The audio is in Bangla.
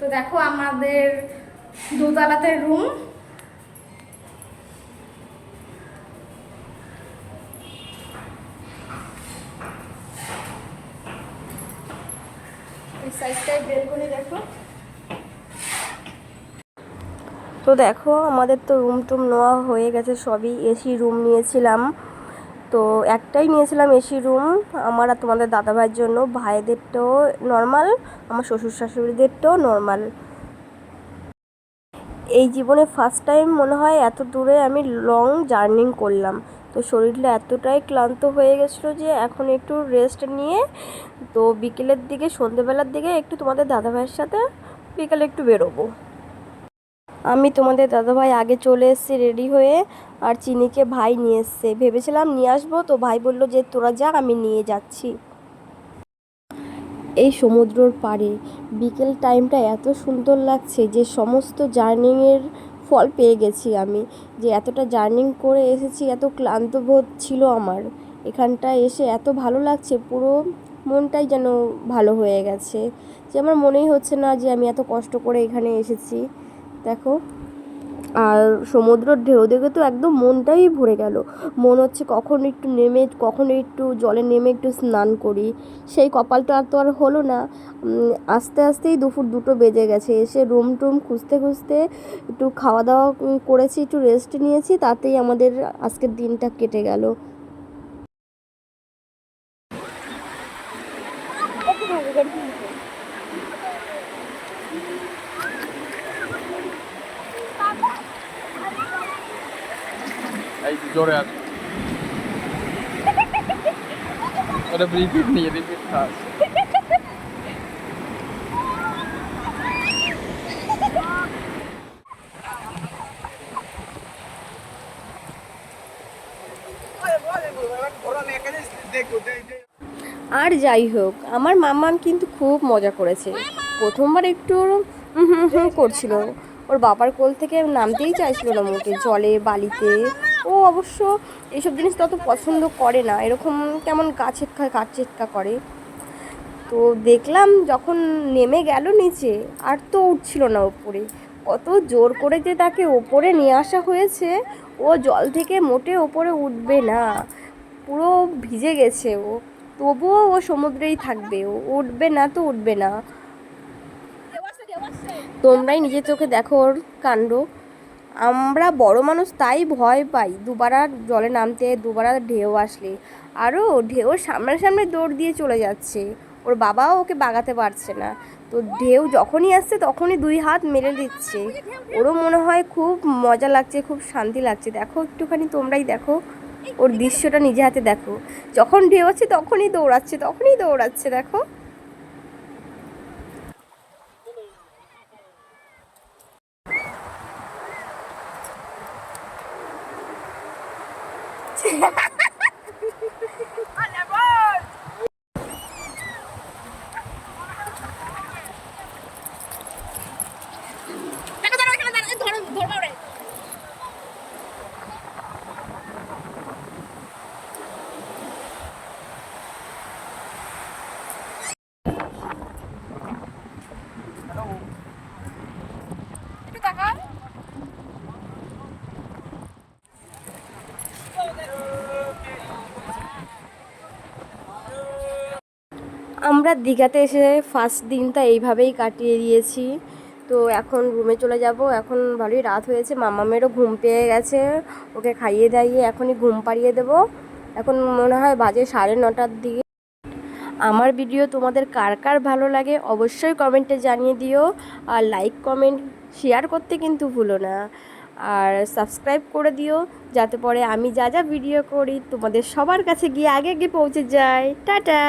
তো দেখো আমাদের দোতলাতে রুম তো দেখো, আমাদের তো রুম টুম নেওয়া হয়ে গেছে, সবই এসি রুম নিয়েছিলাম। তো একটাই নিয়েছিলাম এসি রুম আমার আর তোমাদের দাদাভাইয়ের জন্য। ভাইদেরটাও নর্মাল আমার শ্বশুর শাশুড়িদেরটাও নর্মাল এই জীবনে ফার্স্ট টাইম মনে হয় এত দূরে আমি লং জার্নি করলাম। তো শরীরটা এতটাই ক্লান্ত হয়ে গেছিল যে এখন একটু রেস্ট নিয়ে, তো বিকেলের দিকে, সন্ধেবেলার দিকে একটু তোমাদের দাদাভাইয়ের সাথে বিকেলে একটু বেরোবো। আমি তোমাদের দাদাভাই আগে চলে এসেছি রেডি হয়ে আর চিনিকে ভাই নিয়ে এসছে। ভেবেছিলাম নিয়ে আসব, তো ভাই বলল যে তোরা যা আমি নিয়ে যাচ্ছি। এই সমুদ্রর পাড়ে বিকেল টাইমটা এত সুন্দর লাগছে যে সমস্ত জার্নিংয়ের ফল পেয়ে গেছি আমি, যে এতটা জার্নিং করে এসেছি, এত ক্লান্ত বোধ ছিল আমার। এখানটা এসে এত ভালো লাগছে, পুরো মনটাই যেন ভালো হয়ে গেছে। যে আমার মনেই হচ্ছে না যে আমি এত কষ্ট করে এখানে এসেছি। দেখো। আর সমুদ্রের ঢেউ দেখে তো একদম মনটাই ভরে গেল। মন হচ্ছে কখন একটু নেমে, কখন একটু জলে নেমে একটু স্নান করি। সেই কপালটা আর তো আর হলো না। আস্তে আস্তেই দুপুর দুটো বেজে গেছে। এসে রুম টুম খুঁজতে খুঁজতে একটু খাওয়া দাওয়া করেছি, একটু রেস্ট নিয়েছি, তাতেই আমাদের আজকের দিনটা কেটে গেল। এই আর যাই হোক, আমার মাম্মাম কিন্তু খুব মজা করেছে। প্রথমবার একটু করছিল। ওর বাবার কোল থেকে নামতেই চাইছিল না মোটে জলে, বালিতে। ও অবশ্য এইসব জিনিস তত পছন্দ করে না। এরকম কেমন গাছের খায় করে। তো দেখলাম যখন নেমে গেল নিচে, আর তো উঠছিল না ওপরে কত জোর করে যে তাকে ওপরে নিয়ে আসা হয়েছে, ও জল থেকে মোটে ওপরে উঠবে না। পুরো ভিজে গেছে ও। তবুও ও সমুদ্রেই থাকবে। ও উঠবে না তো উঠবে না। তোমরাই নিজের চোখে দেখো ওর কাণ্ড। আমরা বড় মানুষ তাই ভয় পাই। দুবার জলে নামতে, দুবার ঢেউ আসলে। আরও ঢেউ সামনে সামনে দৌড় দিয়ে চলে যাচ্ছে। ওর বাবাও ওকে বাগাতে পারছে না। তো ঢেউ যখনই আসছে তখনই দুই হাত মেলে দিচ্ছে। ওরও মনে হয় খুব মজা লাগছে, খুব শান্তি লাগছে। দেখো একটুখানি তোমরাই দেখো। ওর দৃশ্যটা নিজে হাতে দেখো। যখন ঢেউ আছে তখনই দৌড়াচ্ছে তখনই দৌড়াচ্ছে, দেখো। chị আমরা দীঘাতে এসে ফার্স্ট দিনটা এইভাবেই কাটিয়ে দিয়েছি। তো এখন রুমে চলে যাব। এখন ভালোই রাত হয়েছে। মামামেরও ঘুম পেয়ে গেছে। ওকে খাইয়ে দাইয়ে এখনই ঘুম পাড়িয়ে দেবো। এখন মনে হয় বাজে সাড়ে নটার দিকে। আমার ভিডিও তোমাদের কার কার ভালো লাগে অবশ্যই কমেন্টে জানিয়ে দিও। আর লাইক কমেন্ট শেয়ার করতে কিন্তু ভুলো না। আর সাবস্ক্রাইব করে দিও। যাতে পরে আমি যা যা ভিডিও করি তোমাদের সবার কাছে গিয়ে আগে আগে পৌঁছে যায়। টাটা!